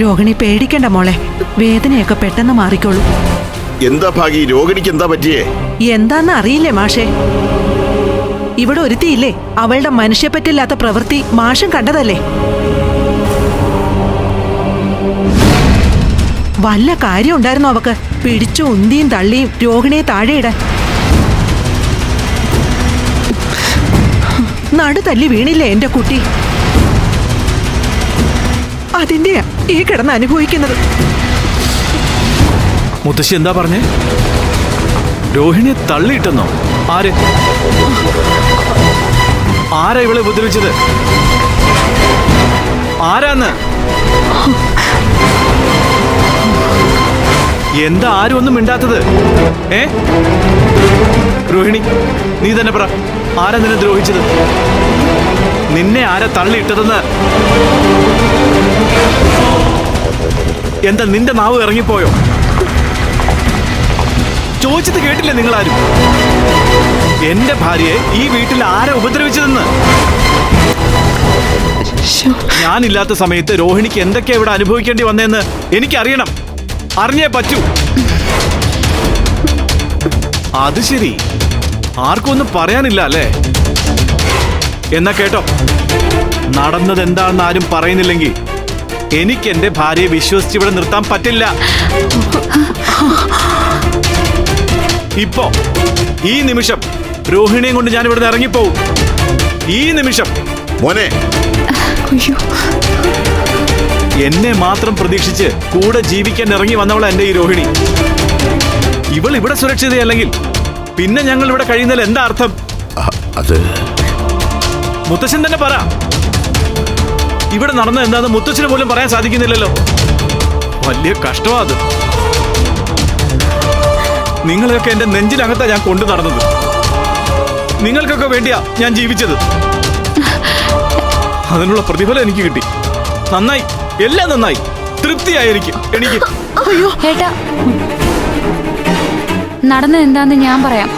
രോഹിണി പേടിക്കണ്ട മോളെ. വേദനയൊക്കെ പെട്ടെന്ന് മാറിക്കോളൂ. എന്താ ഭാഗി? രോഹിണിക്ക് എന്താ പറ്റിയേ? എന്താന്ന് അറിയില്ലേ മാഷേ? ഇവിടെ ഒരുത്തിയില്ലേ? അവളുടെ മനുഷ്യപ്പറ്റില്ലാത്ത പ്രവൃത്തി മാഷം കണ്ടതല്ലേ? വല്ല കാര്യം ഉണ്ടായിരുന്നു അവക്ക്? പിടിച്ചു ഉന്തിയും തള്ളിയും രോഹിണിയെ താഴെയിടാൻ നടു തല്ലി വീണില്ലേ എന്റെ കുട്ടി? അതിന്റെയാ ഈ കിടന്ന് അനുഭവിക്കുന്നത്. മുത്തശ്ശി എന്താ പറഞ്ഞേ? രോഹിണിയെ തള്ളിയിട്ടെന്നോ? ആര്? ആരാ ഇവളെ ഉപദ്രവിച്ചത്? ആരാന്ന്? എന്താ ആരും ഒന്നും മിണ്ടാത്തത്? ഏ? രോഹിണി നീ തന്നെ പറ ആരാ നിന്നെ ദ്രോഹിച്ചത്? നിന്നെ ആരാ തള്ളിയിട്ടതെന്ന്? എന്താ നിന്റെ നാവ് ഇറങ്ങിപ്പോയോ? ചോദിച്ചത് കേട്ടില്ലേ നിങ്ങളാരും? എന്റെ ഭാര്യയെ ഈ വീട്ടിൽ ആരെ ഉപദ്രവിച്ചതെന്ന്? ഞാനില്ലാത്ത സമയത്ത് രോഹിണിക്ക് എന്തൊക്കെയാ ഇവിടെ അനുഭവിക്കേണ്ടി വന്നതെന്ന് എനിക്കറിയണം. അറിഞ്ഞേ പറ്റൂ. അത് ശരി. ആർക്കും ഒന്നും പറയാനില്ല അല്ലേ? എന്നാ കേട്ടോ. നടന്നത് എന്താണെന്ന് ആരും പറയുന്നില്ലെങ്കിൽ എനിക്ക് എന്റെ ഭാര്യയെ വിശ്വസിച്ച് ഇവിടെ നിർത്താൻ പറ്റില്ല. ഇപ്പോ ഈ നിമിഷം രോഹിണിയും കൊണ്ട് ഞാൻ ഇവിടുന്ന് ഇറങ്ങിപ്പോവും. ഈ നിമിഷം മോനെ. എന്നെ മാത്രം പ്രതീക്ഷിച്ച് കൂടെ ജീവിക്കാൻ ഇറങ്ങി വന്നവളാ എന്റെ ഈ രോഹിണി. ഇവൾ ഇവിടെ സുരക്ഷിതയല്ലെങ്കിൽ പിന്നെ ഞങ്ങൾ ഇവിടെ കഴിയുന്നതിൽ എന്താ അർത്ഥം? അത് മുത്തശ്ശൻ തന്നെ പറ. ഇവിടെ നടന്ന എന്താന്ന് മുത്തച്ഛന് പോലും പറയാൻ സാധിക്കുന്നില്ലല്ലോ. വലിയ കഷ്ടമാ അത്. നിങ്ങളെയൊക്കെ എന്റെ നെഞ്ചിനകത്താ ഞാൻ കൊണ്ടു നടന്നത്. നിങ്ങൾക്കൊക്കെ വേണ്ടിയാ ഞാൻ ജീവിച്ചത്. അതിനുള്ള പ്രതിഫലം എനിക്ക് കിട്ടി. നന്നായി. എല്ലാം നന്നായി. തൃപ്തിയായിരിക്കും എനിക്ക്. ഏട്ടാ നടന്നത് എന്താന്ന് ഞാൻ പറയാം.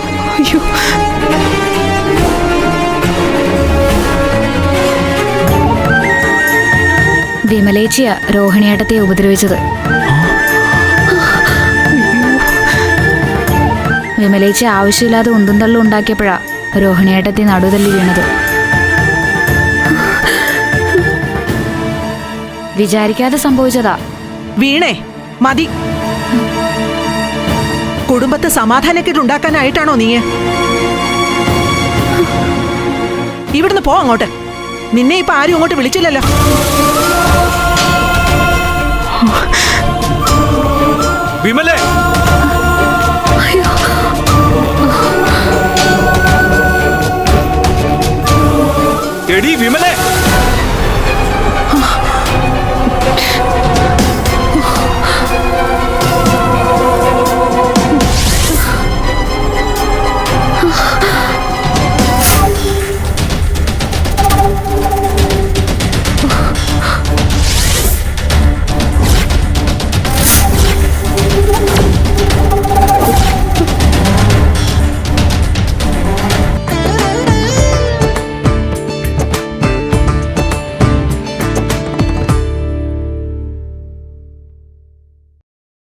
വിമലേച്ചിയ രോഹിണിയേട്ടത്തെ ഉപദ്രവിച്ചത്. വിമലേച്ചി ആവശ്യമില്ലാതെ ഉന്തും തള്ളും ഉണ്ടാക്കിയപ്പോഴാ രോഹിണിയേട്ടത്തെ നടുതല്ലി വീണത്. വിചാരിക്കാതെ സംഭവിച്ചതാ. വീണേ മതി. കുടുംബത്തെ സമാധാനക്കേട് ഉണ്ടാക്കാനായിട്ടാണോ നീ ഇവിടുന്ന് പോ അങ്ങോട്ട്. നിന്നെ ഇപ്പൊ ആരും അങ്ങോട്ട് വിളിച്ചില്ലല്ലോ.